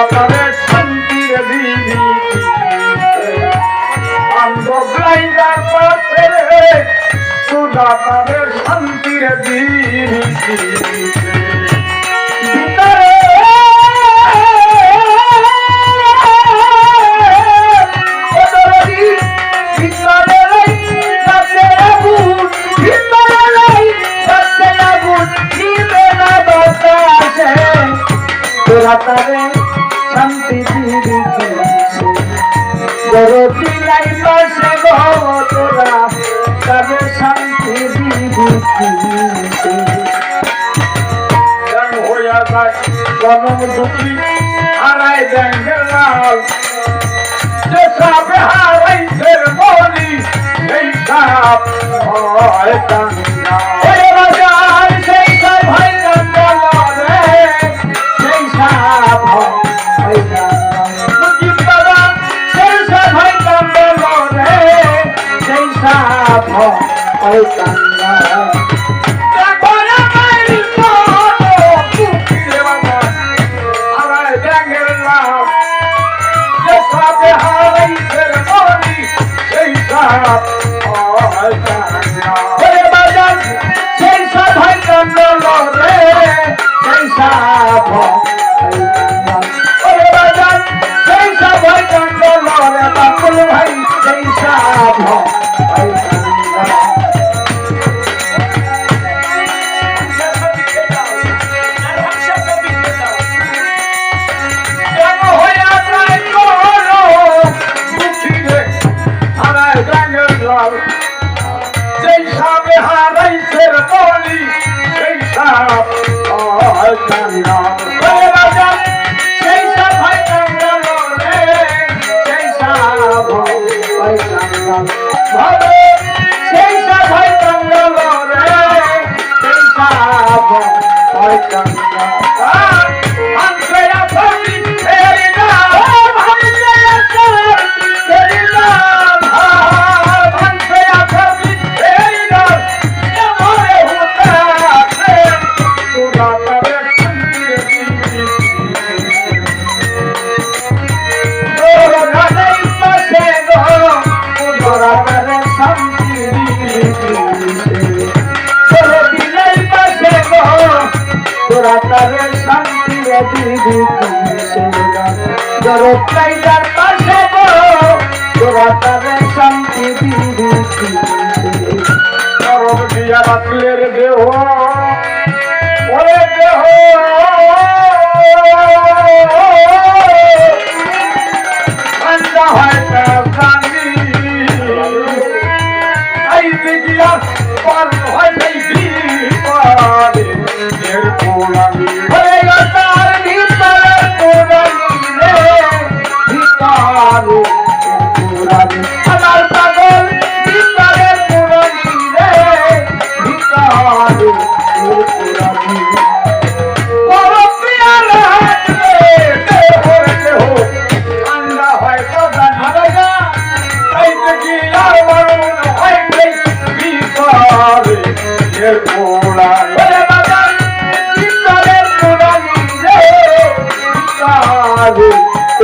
কাতারে শান্তির দিদি আন্দোগ্রাইদার পাশে সুদাতারে শান্তির দিদি Natalé. করে পিলাই পাশে ভবতরা তবে শান্তি হইয়া যায় জনম দুঃখী হারাই ব্যাংকের লাল যে সাপে বলি সাপ হয় সেই সব হয় সেই সব রাম রাতারের সামনে দিদি জরত কাইদার পাশে রাতারের শান্তি দিদি জরত দিয়া বাতলের দেহ